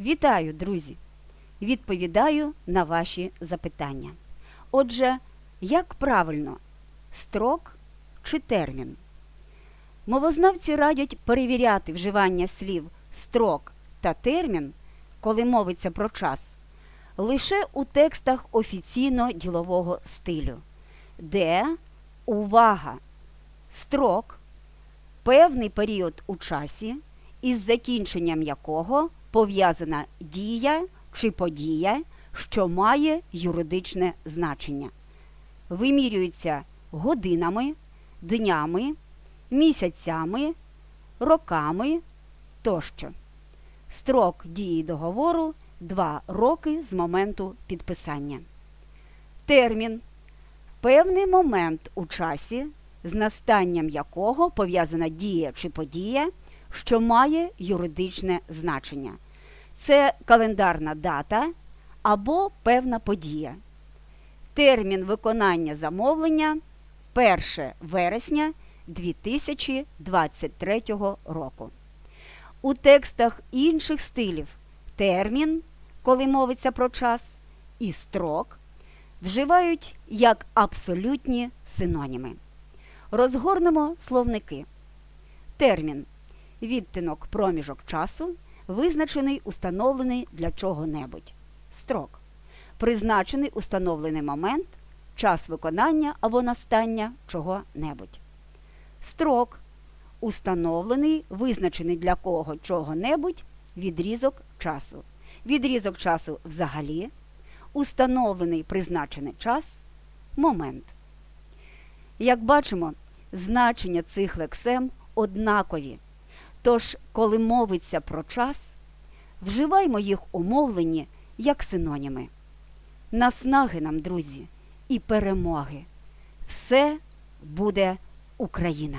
Вітаю, друзі! Відповідаю на ваші запитання. Отже, як правильно строк чи термін? Мовознавці радять перевіряти вживання слів строк та термін, коли мовиться про час, лише у текстах офіційно ділового стилю, де увага, строк, певний період у часі, із закінченням якого пов'язана дія чи подія, що має юридичне значення. Вимірюється годинами, днями, місяцями, роками тощо. Строк дії договору 2 роки з моменту підписання. Термін певний момент у часі, з настанням якого пов'язана дія чи подія, що має юридичне значення. Це календарна дата або певна подія. Термін виконання замовлення 1 вересня 2023 року. У текстах інших стилів термін, коли мовиться про час, і строк вживають як абсолютні синоніми. Розгорнемо словники. Термін відтинок проміжок часу, визначений установлений для чого-небудь. Строк призначений установлений момент, час виконання або настання чого-небудь. Строк установлений, визначений для кого чого-небудь відрізок часу. Відрізок часу взагалі, установлений призначений час, момент. Як бачимо, значення цих лексем однакові. Тож, коли мовиться про час, вживаймо їх у мовленні як синоніми. Наснаги нам, друзі, і перемоги. Все буде Україна!